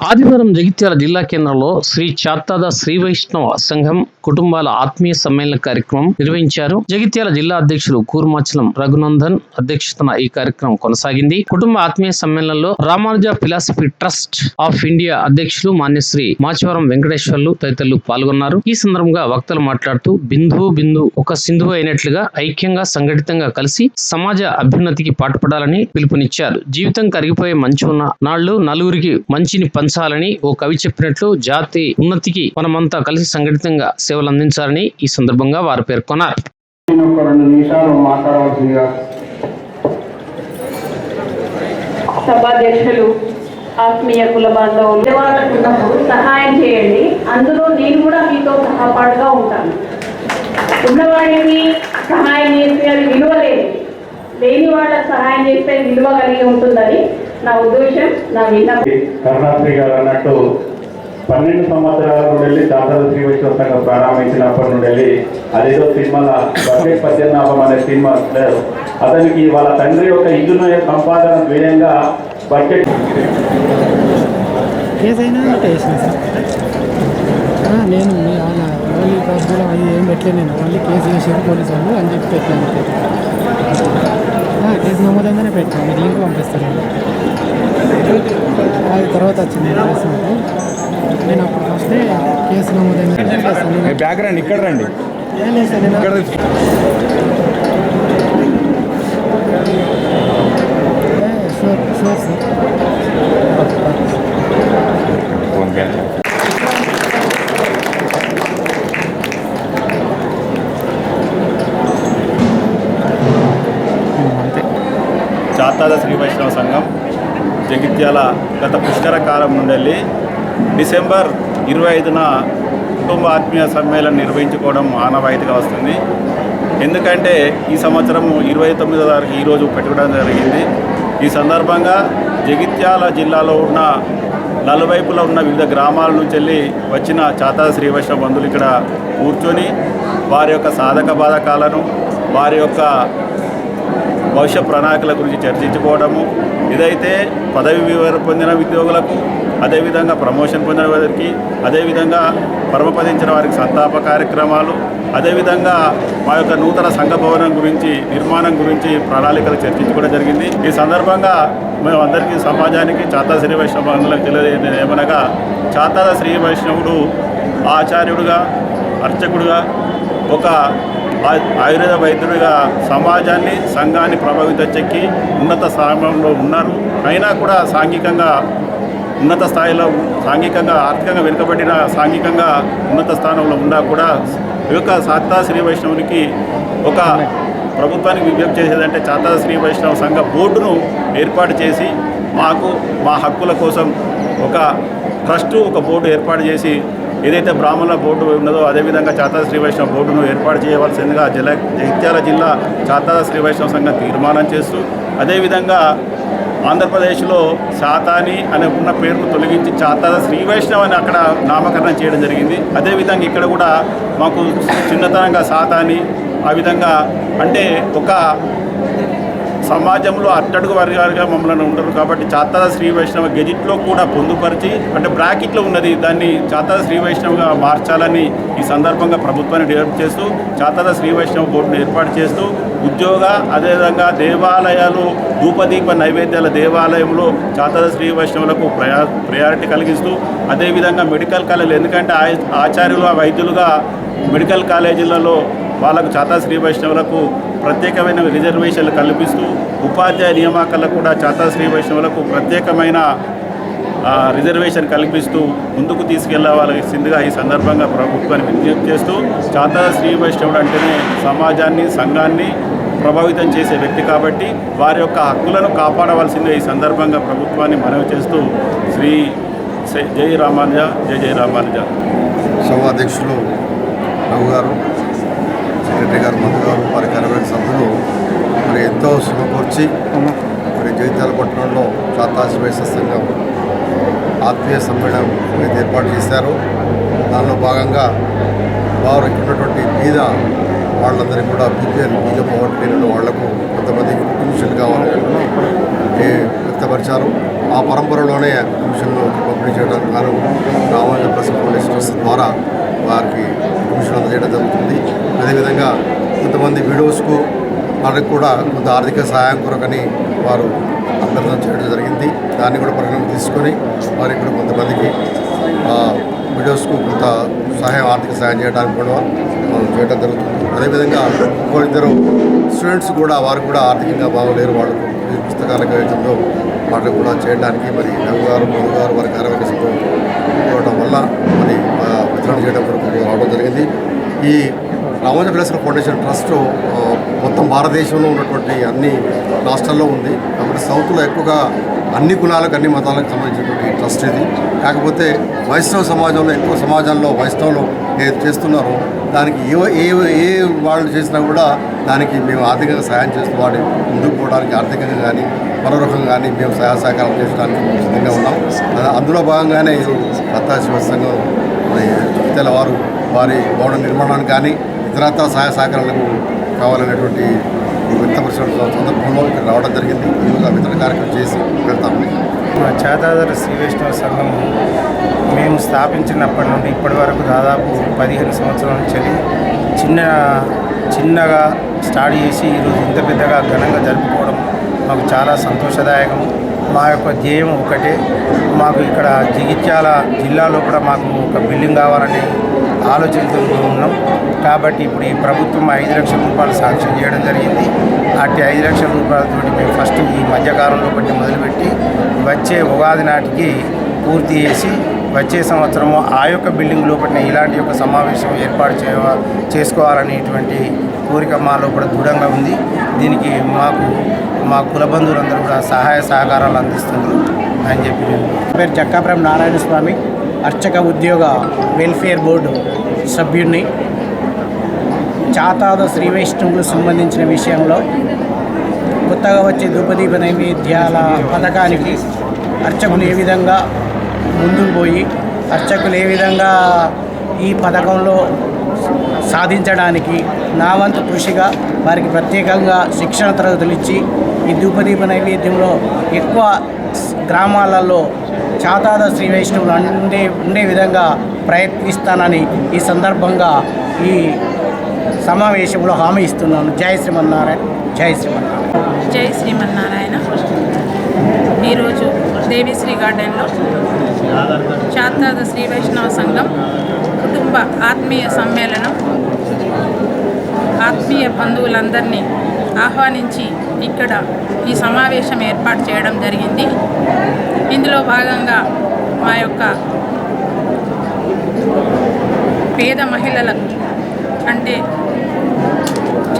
ఆదివారం జగిత్యాల జిల్లా కేంద్రంలో శ్రీ చాత్తాద శ్రీ వైష్ణవ సంఘం కుటుంబాల ఆత్మీయ సమ్మేళన కార్యక్రమం నిర్వహించారు. జగిత్యాల జిల్లా అధ్యక్షులు కూర్మాచలం రఘునందన్ అధ్యక్షతన ఈ కార్యక్రమం కొనసాగింది. కుటుంబ ఆత్మీయ సమ్మేళనంలో Ramanuja philosophy trust of India అధ్యక్షులు మాన్యశ్రీ మాచవరం వెంకటేశ్వర్లు తదితరులు పాల్గొన్నారు. ఈ సందర్భంగా వక్తలు మాట్లాడుతూ బిందు బిందు ఒక సింధువు అయినట్లుగా ఐక్యంగా సంఘటితంగా కలిసి సమాజ అభ్యున్నతికి పాటుపడాలని పిలుపునిచ్చారు. జీవితం కరిగిపోయే మంచి ఉన్న నాళ్ళు నలుగురికి మంచిని పంచాలని ఓ కవి చెప్పినట్లు జాతి ఉన్నతికి మనమంతా కలిసి సంఘటితంగా సేవలు అందించాలని ఈ సందర్భంగా వారు పేర్కొన్నారు. సభాధ్యక్షులు ఆత్మీయ కుల బాంధవులు సహాయం చేయండి. అందులో నేను కూడా మీతో సహపాటుగా ఉంటాను. ఉన్నవాడికి సహాయం చేస్తే అది విలువ లేదు. లేని వాళ్ళకి సహాయం చేస్తే విలువ కలిగి ఉంటుందని నా ఉద్దేశం నా విన్నపం. కరుణాశ్రీ గారు అన్నట్టు పన్నెండు సంవత్సరాల నుండి వెళ్ళి దాదాపు శ్రీ వైష్ణవ సంఘం ప్రారంభించినప్పటి నుండి వెళ్ళి అదేదో సినిమాల బడ్జెట్ పద్యనాభం అనే సినిమా లేదు అతనికి వాళ్ళ తండ్రి యొక్క ఇల్లును సంపాదన వ్యయంగా బడ్జెట్ నేను ఓన్లీ డబ్బులు అవి ఏం పెట్టలేదు నేను. ఓన్లీ కేసు చేసారు పోలీసు వాళ్ళు అని చెప్పి పెట్టాను కేసు నమోదంగానే పెట్టాను మీకు లింక్ పంపిస్తాను అది తర్వాత వచ్చింది. నేను అప్పుడు ఫస్టే కేసు నమోదైందని నేను బ్యాక్గ్రౌండ్ ఇక్కడ రండి. ఏం లేదు సార్ నేను షూర్ షూర్ సార్ జగిత్యాల గత పుష్కర కాలం నుండి డిసెంబర్ ఇరవై ఐదున కుటుంబ ఆత్మీయ సమ్మేళనం నిర్వహించుకోవడం ఆనవాయితీగా వస్తుంది. ఎందుకంటే ఈ సంవత్సరం ఇరవై తొమ్మిదో తారీఖు ఈరోజు పెట్టుకోవడం జరిగింది. ఈ సందర్భంగా జగిత్యాల జిల్లాలో ఉన్న నలువైపులో ఉన్న వివిధ గ్రామాల నుంచి వెళ్ళి వచ్చిన చాతా శ్రీవైష్ణవ బంధువులు ఇక్కడ కూర్చొని వారి యొక్క సాధక బాధకాలను వారి యొక్క భవిష్య ప్రణాళికల గురించి చర్చించుకోవడము ఇదైతే పదవి వివరణ పొందిన ఉద్యోగులకు అదేవిధంగా ప్రమోషన్ పొందిన వారికి అదేవిధంగా పరమపదించిన వారికి సంతాప కార్యక్రమాలు అదేవిధంగా మా యొక్క నూతన సంఘ భవనం గురించి నిర్మాణం గురించి ప్రణాళికలు చర్చించుకోవడం జరిగింది. ఈ సందర్భంగా మేము అందరికీ సమాజానికి చాతా శ్రీ వైష్ణవులకు తెలియజేయడం ఏమనగా చాతాల శ్రీ వైష్ణవుడు ఆచార్యుడుగా అర్చకుడుగా ఒక ఆయుర్వేద వైద్యుడిగా సమాజాన్ని సంఘాన్ని ప్రభావితం చెక్కి ఉన్నత స్థానంలో ఉన్నారు. అయినా కూడా సాంఘికంగా ఉన్నత స్థాయిలో సాంఘికంగా ఆర్థికంగా వెనుకబడిన సాంఘికంగా ఉన్నత స్థానంలో ఉన్నా కూడా ఈ యొక్క సాత్తా శ్రీ వైష్ణవునికి ఒక ప్రభుత్వానికి విజ్ఞప్తి చేసేదంటే చాతా శ్రీ వైష్ణవ సంఘ బోర్డును ఏర్పాటు చేసి మాకు మా హక్కుల కోసం ఒక ట్రస్టు ఒక బోర్డు ఏర్పాటు చేసి ఏదైతే బ్రాహ్మణుల బోర్డు ఉన్నదో అదేవిధంగా చాతా శ్రీ వైష్ణవ బోర్డును ఏర్పాటు చేయవలసిందిగా జిల్లా జగిత్యాల జిల్లా చాతా శ్రీ వైష్ణవ సంఘం తీర్మానం చేస్తూ అదేవిధంగా ఆంధ్రప్రదేశ్లో శాతాని అనే ఉన్న పేరును తొలగించి చాతా శ్రీ వైష్ణవ్ అని అక్కడ నామకరణం చేయడం జరిగింది. అదేవిధంగా ఇక్కడ కూడా మాకు చిన్నతనంగా సాతాని ఆ విధంగా అంటే ఒక సమాజంలో అట్టడుగు వర్గాలుగా మమ్మల్ని ఉంటారు కాబట్టి చాతాద శ్రీ వైష్ణవ గెజిట్లో కూడా పొందుపరిచి అంటే బ్రాకెట్లో ఉన్నది దాన్ని చాతాద శ్రీ వైష్ణవగా మార్చాలని ఈ సందర్భంగా ప్రభుత్వాన్ని డెవలప్ చేస్తూ చాతాద శ్రీ వైష్ణవ బోర్డును ఏర్పాటు చేస్తూ ఉద్యోగ అదేవిధంగా దేవాలయాలు ధూపదీప నైవేద్యాల దేవాలయంలో చాతాద శ్రీ వైష్ణవులకు ప్రయా ప్రయారిటీ కలిగిస్తూ అదేవిధంగా మెడికల్ కాలేజీలు ఎందుకంటే ఆచార్యులు వైద్యులుగా మెడికల్ కాలేజీలలో వాళ్ళకు చాతా శ్రీ వైష్ణవులకు ప్రత్యేకమైన రిజర్వేషన్లు కల్పిస్తూ ఉపాధ్యాయ నియామకాలకు కూడా చాతా శ్రీ వైష్ణవులకు ప్రత్యేకమైన రిజర్వేషన్ కల్పిస్తూ ముందుకు తీసుకెళ్ళవలసిందిగా ఈ సందర్భంగా ప్రభుత్వాన్ని విజ్ఞప్తి చేస్తూ చాతా శ్రీ వైష్ణవుడు అంటేనే సమాజాన్ని సంఘాన్ని ప్రభావితం చేసే వ్యక్తి కాబట్టి వారి యొక్క హక్కులను కాపాడవలసిందే ఈ సందర్భంగా ప్రభుత్వాన్ని మనవి చేస్తూ శ్రీ జై రామానుజ జై జై రామానుజ. సభాధ్యక్షులు రఘు గారు సెక్రటరీ గారు మంత్రి గారు వారి కార్యవర్గ సభ్యులు మరి ఎంతో శ్రమ మరి జగిత్యాల పట్టణంలో చాతాసి సంఘం ఆత్మీయ సమ్మేళనం అనేది ఏర్పాటు చేశారు. దానిలో భాగంగా వారు ఉన్నటువంటి మీద వాళ్ళందరికీ కూడా బీపీఎల్ బీద పవర్టీ వాళ్ళకు కొంతమందికి కమిషన్ కావాలని వ్యక్తపరిచారు? ఆ పరంపరలోనే కమిషన్లో పంపిణీ చేయడం ద్వారా వారికి కమిషన్ అందజేయడం అదేవిధంగా కొంతమంది వీడియోస్కు వారికి కూడా కొంత ఆర్థిక సహాయం కొరకని వారు అభ్యర్థన చేయడం జరిగింది. దాన్ని కూడా పరిగణన తీసుకొని వారికి కూడా కొంతమందికి విడోస్కు కొంత సహాయం ఆర్థిక సహాయం చేయడానికి కూడా మనం చేయడం జరుగుతుంది. అదేవిధంగా ఇంకో ఇద్దరు స్టూడెంట్స్ కూడా వారు కూడా ఆర్థికంగా బాగోలేరు. వాళ్ళు ఈ పుస్తకాల కాగితంలో వాటిని కూడా చేయడానికి మరి రఘు గారు మధు గారు వారి కార్యవర్గ సభ్యులు వల్ల మరి ఆ, వితరణ చేయడం కొరకు రావడం జరిగింది. ఈ రామోజీ ఫిలసఫర్ ఫౌండేషన్ ట్రస్ట్ మొత్తం భారతదేశంలో ఉన్నటువంటి అన్ని రాష్ట్రాల్లో ఉంది. కాబట్టి సౌత్లో ఎక్కువగా అన్ని కులాలకు అన్ని మతాలకు సంబంధించినటువంటి ట్రస్ట్ ఇది. కాకపోతే వైష్ణవ సమాజంలో ఎక్కువ సమాజంలో వైష్ణవులు ఏది చేస్తున్నారో దానికి ఏ ఏ ఏ వాళ్ళు చేసినా కూడా దానికి మేము ఆర్థికంగా సహాయం చేస్తూ వాడి ముందుకు పోవడానికి ఆర్థికంగా కానీ మరో రకంగా కానీ మేము సహాయ సహకారం చేయడానికి సిద్ధంగా ఉన్నాం. అందులో భాగంగానే ఇది దత్తా సంఘం తెల్లవారు వారి భవన నిర్మాణానికి కానీ ఇతరత్ర సహాయ సహకారాలకు కావాలనేటువంటి వ్యక్తపరిచిన సందర్భంలో ఇక్కడ రావడం జరిగింది. ఈరోజు ఆ వితరణ కార్యక్రమం చేసి వెళ్తామని మా చేతాదర శ్రీ వైష్ణవ సంఘం మేము స్థాపించినప్పటి నుండి ఇప్పటి వరకు దాదాపు పదిహేను సంవత్సరాల నుంచి చిన్న చిన్నగా స్టార్ట్ చేసి ఈరోజు ఇంత పెద్దగా ఘనంగా జరుపుకోవడం మాకు చాలా సంతోషదాయకం మా యొక్క ధ్యేయం ఒకటే. మాకు ఇక్కడ జగిత్యాల జిల్లాలో కూడా మాకు ఒక బిల్డింగ్ కావాలని ఆలోచనతో ఉన్నాం. కాబట్టి ఇప్పుడు ఈ ప్రభుత్వం ఐదు లక్షల రూపాయలు సాంక్షన్ చేయడం జరిగింది. అట్టి ఐదు లక్షల రూపాయలతో మేము ఫస్ట్ ఈ మధ్యకాలంలో ఒకటి మొదలుపెట్టి వచ్చే ఉగాది నాటికి పూర్తి చేసి వచ్చే సంవత్సరము ఆ యొక్క బిల్డింగ్ లోపల ఇలాంటి యొక్క సమావేశం ఏర్పాటు చేయ చేసుకోవాలనేటువంటి కోరిక మాలో కూడా దృఢంగా ఉంది. దీనికి మాకు మా కుల బంధువులందరూ కూడా సహాయ సహకారాలు అందిస్తున్నారు అని చెప్పి పేరు జక్కాపురం నారాయణ స్వామి అర్చక ఉద్యోగ వెల్ఫేర్ బోర్డు సభ్యుడిని చాతాద శ్రీ వైష్ణవులకు సంబంధించిన విషయంలో కొత్తగా వచ్చే ధూపదీప నైవేద్యాల పథకానికి అర్చకులు ఏ విధంగా ముందుకు పోయి అర్చకులు ఏ విధంగా ఈ పథకంలో సాధించడానికి నా వంతు కృషిగా వారికి ప్రత్యేకంగా శిక్షణ తరగతులు ఇచ్చి ఈ ధూపదీప నైవేద్యంలో ఎక్కువ గ్రామాలలో చాతాద శ్రీ వైష్ణవులు ఉండే ఉండే విధంగా ప్రయత్నిస్తానని ఈ సందర్భంగా ఈ సమావేశంలో హామీ ఇస్తున్నాను. జై శ్రీమన్నారాయణ జై శ్రీమన్నారాయణ. జై శ్రీమన్నారాయణ. ఈరోజు దేవిశ్రీ గార్డెన్లో చాతాద శ్రీ వైష్ణవ సంఘం కుటుంబ ఆత్మీయ సమ్మేళనం. ఆత్మీయ బంధువులందరినీ ఆహ్వానించి ఇక్కడ ఈ సమావేశం ఏర్పాటు చేయడం జరిగింది. ఇందులో భాగంగా మా యొక్క పేద మహిళలకు అంటే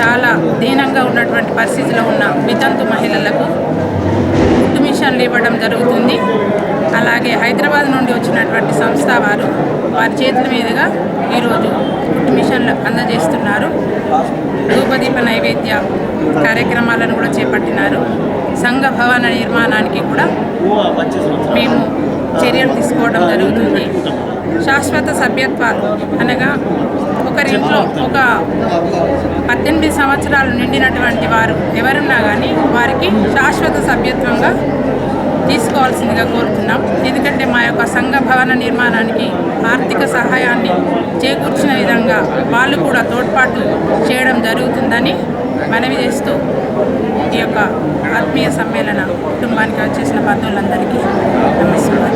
చాలా దీనంగా ఉన్నటువంటి పరిస్థితిలో ఉన్న వితంతు మహిళలకు ఫుడ్ మిషన్లు ఇవ్వడం జరుగుతుంది. అలాగే హైదరాబాద్ నుండి వచ్చినటువంటి సంస్థ వారు వారి చేతుల మీదుగా ఈరోజు ఫుడ్ మిషన్లు అందజేస్తున్నారు. ధూపదీప నైవేద్య కార్యక్రమాలను కూడా చేపట్టినారు. సంఘ భవన నిర్మాణానికి కూడా మేము చర్యలు తీసుకోవడం జరుగుతుంది. శాశ్వత సభ్యత్వాలు అనగా ఒకరింట్లో ఒక పద్దెనిమిది సంవత్సరాలు నిండినటువంటి వారు ఎవరున్నా కానీ వారికి శాశ్వత సభ్యత్వంగా తీసుకోవాల్సిందిగా కోరుతున్నాం. ఎందుకంటే మా యొక్క సంఘ భవన నిర్మాణానికి ఆర్థిక సహాయాన్ని చేకూర్చిన విధంగా వాళ్ళు కూడా తోడ్పాటు చేయడం జరుగుతుందని మనవి చేస్తూ ఈ యొక్క ఆత్మీయ సమ్మేళన కుటుంబానికి వచ్చేసిన బంధువులందరికీ నమస్కారం.